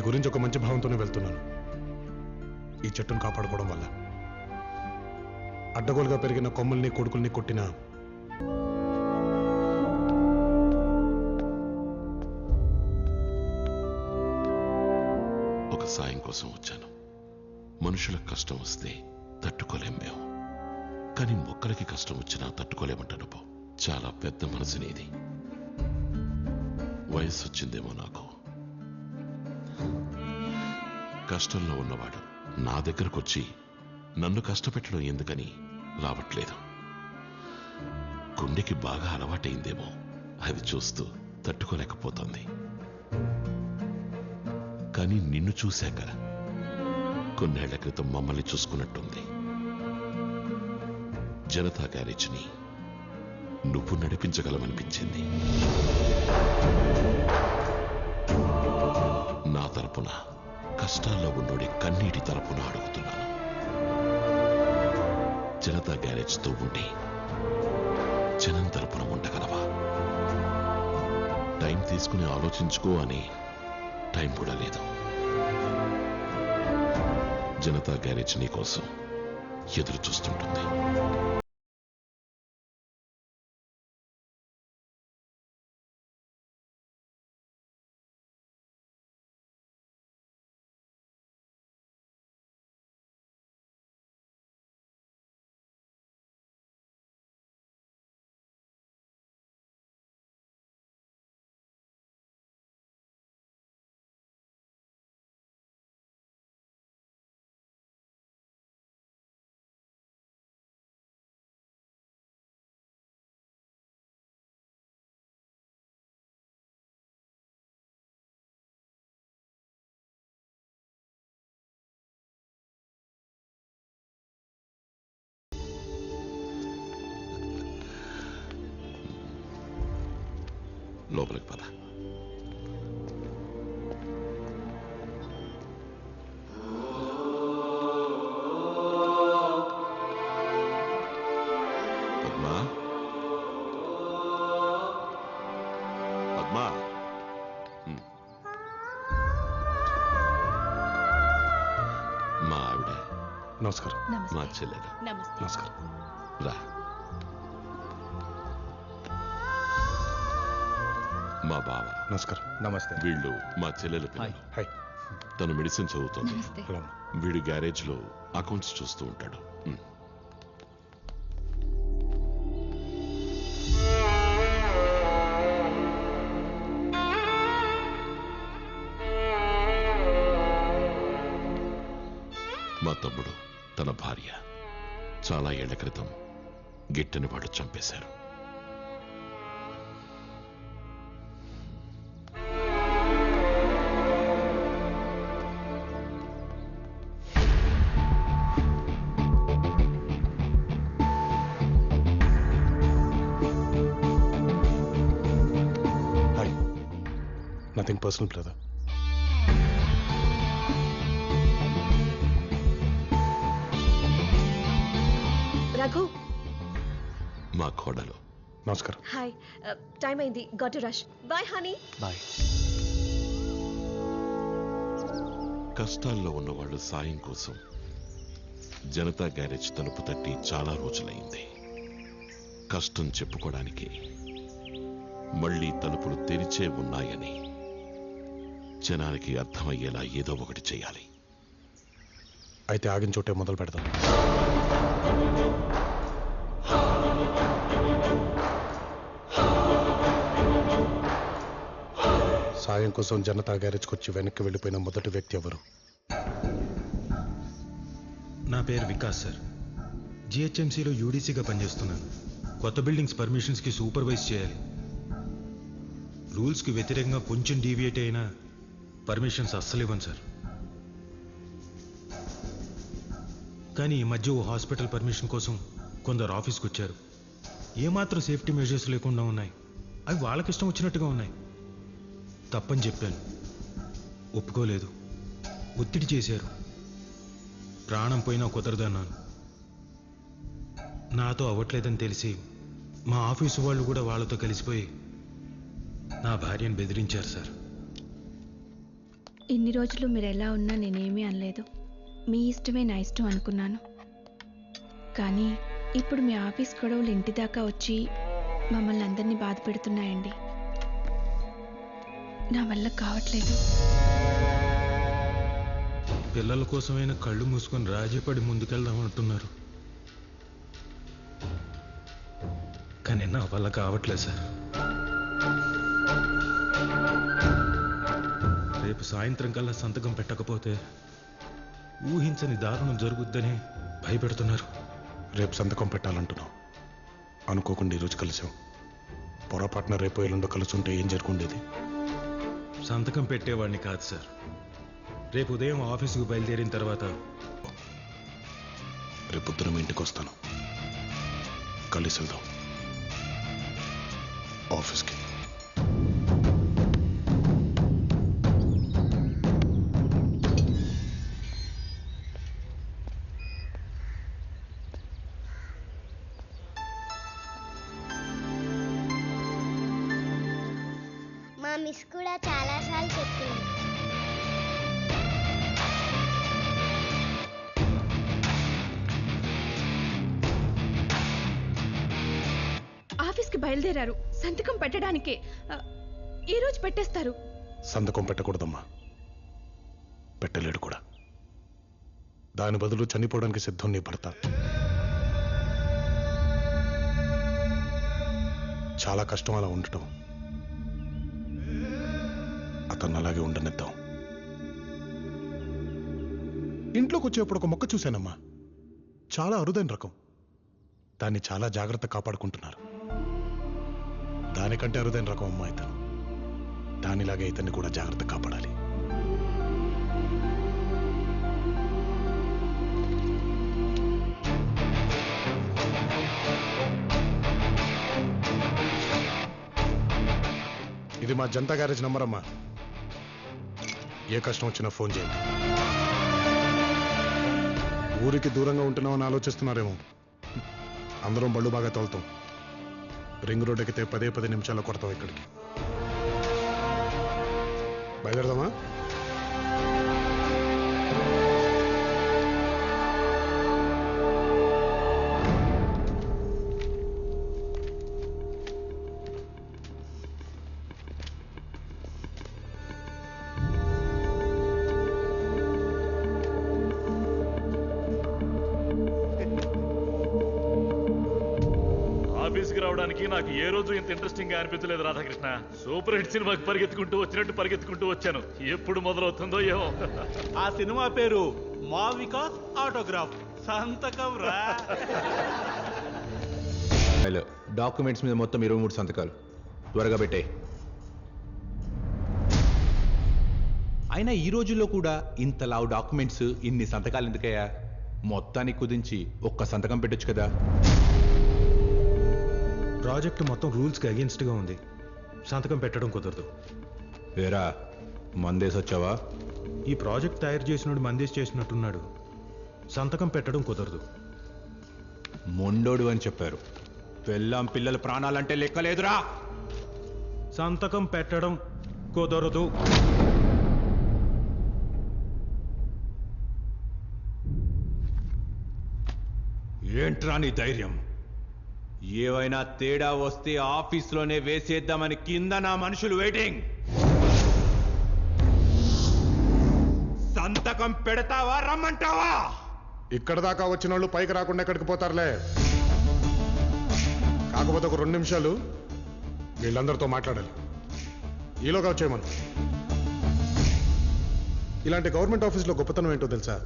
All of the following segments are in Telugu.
గురించి ఒక మంచి భావంతోనే వెళ్తున్నాను. ఈ చెట్టును కాపాడుకోవడం వల్ల. అడ్డగోలుగా పెరిగిన కొమ్మల్ని కొడుకుల్ని కొట్టిన ఒక సాయం కోసం వచ్చాను. మనుషులకు కష్టం వస్తే తట్టుకోలేం మేము. కానీ మొక్కలకి కష్టం వచ్చినా తట్టుకోలేమంటాను చాలా పెద్ద మనసునేది. వయసు వయస్సు వచ్చిందేమో నాకు. కష్టంలో ఉన్నవాడు. నా దగ్గరకు వచ్చి నన్ను కష్టపెట్టడం ఎందుకని రావట్లేదు. గుండెకి బాగా అలవాటైందేమో అది చూస్తూ తట్టుకోలేకపోతుంది. కానీ నిన్ను చూశాక కొన్నేళ్ళ క్రితం మమ్మల్ని చూసుకున్నట్టుంది. జనతా గ్యారేజ్ని నువ్వు నడిపించగలమనిపించింది నా తరపున కష్టాల్లో ఉన్నోడి కన్నీటి తరపున అడుగుతున్నాను జనతా గ్యారేజ్తో ఉండి జనం తరపున ఉండగలవా? టైం తీసుకుని ఆలోచించుకో అని టైం కూడా లేదు. జనతా గ్యారేజ్ నీకోసం ఎదురు చూస్తుంటుంది లోపలికి పద. పద్మా? పద్మా. మా ఆవిడ నమస్కారం. మా చెల్లెలు. నమస్కారం. రా. మా బావ. నమస్కారం. నమస్తే. వీళ్ళు మా చెల్లెలు పిల్లలు. హాయ్. తను మెడిసిన్ చదువుతోంది. వీడు గ్యారేజ్లో అకౌంట్స్ చూస్తూ ఉంటాడు. మా తమ్ముడు తన భార్య. చాలా ఏళ్ళ క్రితం గిట్టని వాడు చంపేశారు. Nothing personal brother Raghu. మా కోడలు. నమస్కారం. హాయ్ టైం అయింది. గట్ రష్ బాయ్ హనీ బాయ్ కష్టాల్లో ఉన్నవాళ్ళు సాయం కోసం జనతా గ్యారేజ్ తలుపు తట్టి చాలా రోజులైంది. కష్టం చెప్పుకోవడానికి మళ్ళీ తలుపులు తెరిచే ఉన్నాయని జనానికి అర్థమయ్యేలా ఏదో ఒకటి చేయాలి. అయితే ఆగిన చోటే మొదలు పెడదాం. సాయం కోసం జనతా గ్యారేజ్కి వచ్చి వెనక్కి వెళ్ళిపోయిన మొదటి వ్యక్తి ఎవరు? నా పేరు వికాస్ సార్. జిహెచ్ఎంసీలో యూడీసీగా పనిచేస్తున్నాను. కొత్త బిల్డింగ్స్ పర్మిషన్స్కి సూపర్వైజ్ చేయాలి. రూల్స్కి వ్యతిరేకంగా కొంచెం డీవియేట్ అయినా పర్మిషన్స్ అస్సలు ఇవ్వను సార్. కానీ ఈ మధ్య ఓ హాస్పిటల్ పర్మిషన్ కోసం కొందరు ఆఫీస్కి వచ్చారు. ఏమాత్రం సేఫ్టీ మెజర్స్ లేకుండా ఉన్నాయి. అవి వాళ్ళకి ఇష్టం వచ్చినట్టుగా ఉన్నాయి. తప్పని చెప్పాను. ఒప్పుకోలేదు. ఒత్తిడి చేశారు. ప్రాణం పోయినా కుదరదన్నాను. నాతో అవ్వట్లేదని తెలిసి మా ఆఫీసు వాళ్ళు కూడా వాళ్ళతో కలిసిపోయి నా భార్యను బెదిరించారు సార్. ఇన్ని రోజులు మీరు ఎలా ఉన్నా నేనేమీ అనలేదు. మీ ఇష్టమే నా ఇష్టం అనుకున్నాను. కానీ ఇప్పుడు మీ ఆఫీస్ గొడవలు ఇంటి దాకా వచ్చి మమ్మల్ని అందరినీ బాధ పెడుతున్నాయండి. నా వల్ల కావట్లేదు. పిల్లల కోసమైనా కళ్ళు మూసుకొని రాజీపడి ముందుకెళ్దాం అంటున్నారు కానీ నా వల్ల కావట్లేదు సార్. రేపు సాయంత్రం కల్లా సంతకం పెట్టకపోతే ఊహించని దారుణం జరుగుద్దని భయపెడుతున్నారు. రేపు సంతకం పెట్టాలంటున్నావు. అనుకోకుండా ఈరోజు కలిసాం పొరపాటున రేపు ఎల్లుండో కలిసి ఉంటే ఏం జరుగుండేది? సంతకం పెట్టేవాడిని కాదు సార్. రేపు ఉదయం ఆఫీసుకు బయలుదేరిన తర్వాత రేపు పొద్దున మీ ఇంటికి వస్తాను. కలిసి వెళ్దాం. ఆఫీస్కి. బయలుదేరారు. సంతకం పెట్టడానికే. ఈ రోజు పెట్టేస్తారు. సంతకం పెట్టకూడదమ్మా. పెట్టలేడు కూడా. దాని బదులు చనిపోవడానికి సిద్ధం నీ భర్త. చాలా కష్టం అలా ఉండటం. అతను అలాగే ఉండనిద్దాం. ఇంట్లోకి వచ్చేప్పుడు ఒక మొక్క చూశానమ్మా. చాలా అరుదైన రకం. దాన్ని చాలా జాగ్రత్త కాపాడుకుంటున్నారు. దానికంటే అరుదైన రకం అమ్మా తను దానిలాగే ఇతన్ని కూడా జాగ్రత్త కాపాడాలి. ఇది మా జనతా గ్యారేజ్ నంబర్ అమ్మా. ఏ కష్టం వచ్చినా ఫోన్ చేయండి. ఊరికి దూరంగా ఉంటున్నామని ఆలోచిస్తున్నారేమో. అందరం బళ్ళు బాగా తోలుతాం. రింగ్ రోడ్ ఎక్కితే పదే పది నిమిషాల కొడతాం ఇక్కడికి. బయలుదేరదామా? రావడానికి నాకు ఏ రోజు ఇంత ఇంట్రెస్టింగ్గా అనిపించలేదు రాధాకృష్ణ. సూపర్ హిట్ సినిమాకి పరిగెత్తుకుంటూ వచ్చినట్టు పరిగెత్తుకుంటూ వచ్చాను. ఎప్పుడు మొదలవుతుందో ఏమో. ఆ సినిమా పేరు మా వికాస్ ఆటోగ్రాఫ్. సంతకం రా. హలో డాక్యుమెంట్స్ మీద మొత్తం ఇరవై మూడు సంతకాలు. త్వరగా పెట్టే అయినా ఈ రోజుల్లో కూడా ఇంత లావు డాక్యుమెంట్స్ ఇన్ని సంతకాలు ఎందుకయ్యా? మొత్తానికి కుదించి ఒక్క సంతకం పెట్టొచ్చు కదా. ప్రాజెక్ట్ మొత్తం రూల్స్కి అగేన్స్ట్గా ఉంది. సంతకం పెట్టడం కుదరదు. వేరా మందేసి వచ్చావా? ఈ ప్రాజెక్ట్ తయారు చేసినోడు మందేసి చేసినట్టున్నాడు. సంతకం పెట్టడం కుదరదు. మొండోడు అని చెప్పారు. పెళ్ళాం పిల్లల ప్రాణాలంటే లెక్కలేదురా సంతకం పెట్టడం కుదరదు. ఏంట్రా నీ ధైర్యం? ఏవైనా తేడా వస్తే ఆఫీస్లోనే వేసేద్దామని కింద నా మనుషులు వెయిటింగ్ సంతకం పెడతావా రమ్మంటావా? ఇక్కడ దాకా వచ్చిన వాళ్ళు పైకి రాకుండా ఎక్కడికి పోతారులే. కాకపోతే ఒక రెండు నిమిషాలు వీళ్ళందరితో మాట్లాడాలి. ఈలోగా వచ్చేయమను. ఇలాంటి గవర్నమెంట్ ఆఫీస్లో గొప్పతనం ఏంటో తెలుసా?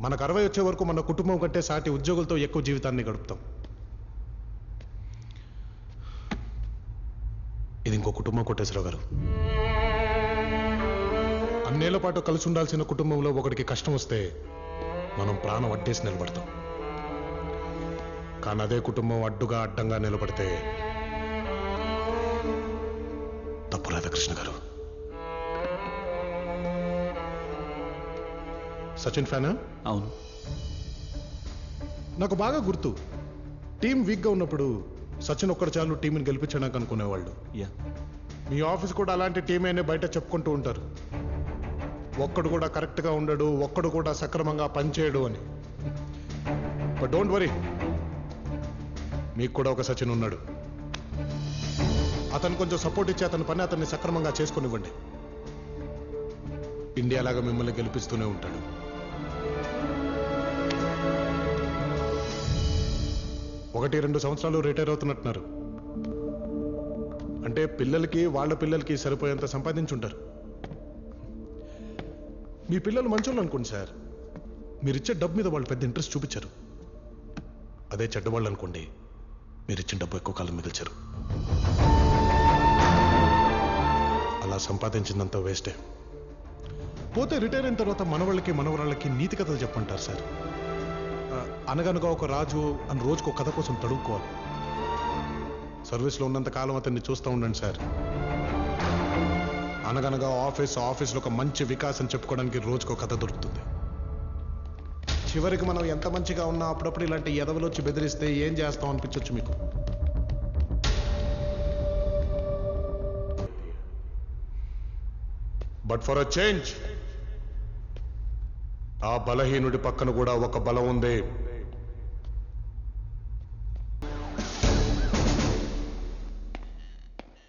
మనకు అరవై వచ్చే వరకు మన కుటుంబం కంటే సాటి ఉద్యోగులతో ఎక్కువ జీవితాన్ని గడుపుతాం. ఇది ఇంకో కుటుంబం కొట్టేశ్వరరావు గారు. అన్నేళ్ళ పాటు కలిసి ఉండాల్సిన కుటుంబంలో ఒకడికి కష్టం వస్తే మనం ప్రాణం అడ్డేసి నిలబడతాం. కానీ అదే కుటుంబం అడ్డుగా అడ్డంగా నిలబడితే తప్పు రాధాకృష్ణ గారు? సచిన్ ఫ్యానా? అవును. నాకు బాగా గుర్తు. టీం వీక్గా ఉన్నప్పుడు సచిన్ ఒక్కడు చాలు టీంని గెలిపించడానికి అనుకునేవాళ్ళు. యా మీ ఆఫీస్ కూడా అలాంటి టీమేనే బయట చెప్పుకుంటూ ఉంటారు. ఒక్కడు కూడా కరెక్ట్గా ఉండడు ఒక్కడు కూడా సక్రమంగా పనిచేయడు అని. బట్ డోంట్ వరీ మీకు కూడా ఒక సచిన్ ఉన్నాడు. అతను కొంచెం సపోర్ట్ ఇచ్చి అతని పని అతన్ని సక్రమంగా చేసుకునివ్వండి. ఇండియా లాగా మిమ్మల్ని గెలిపిస్తూనే ఉంటాడు. ఒకటి రెండు సంవత్సరాలు రిటైర్ అవుతున్నట్టున్నారు. అంటే పిల్లలకి వాళ్ళ పిల్లలకి సరిపోయేంత సంపాదించుంటారు. మీ పిల్లలు మంచోళ్ళు అనుకోండి సార్. మీరిచ్చే డబ్బు మీద వాళ్ళు పెద్ద ఇంట్రెస్ట్ చూపించారు. అదే చెడ్డవాళ్ళు అనుకోండి మీరిచ్చిన డబ్బు ఎక్కువ కాలం మిగిల్చారు అలా సంపాదించిందంతా వేస్టే. పోతే రిటైర్ అయిన తర్వాత మనవాళ్ళకి మనవరాళ్ళకి నీతి కథలు చెప్పంటారు సార్. అనగనగా ఒక రాజు అని రోజుకు కథ కోసం తడుక్కోవాలి. సర్వీస్లో ఉన్నంత కాలం అతన్ని చూస్తూ ఉండండి సార్. అనగనగా ఆఫీస్ ఆఫీస్లో ఒక మంచి వికాసం చెప్పుకోవడానికి రోజుకో కథ దొరుకుతుంది. చివరికి మనం ఎంత మంచిగా ఉన్నా అప్పుడప్పుడు ఇలాంటి ఎదవలు వచ్చి బెదిరిస్తే ఏం చేస్తాం అనిపించవచ్చు మీకు? బట్ ఫర్ అ చేంజ్ ఆ బలహీనుడి పక్కన కూడా ఒక బలం ఉంది.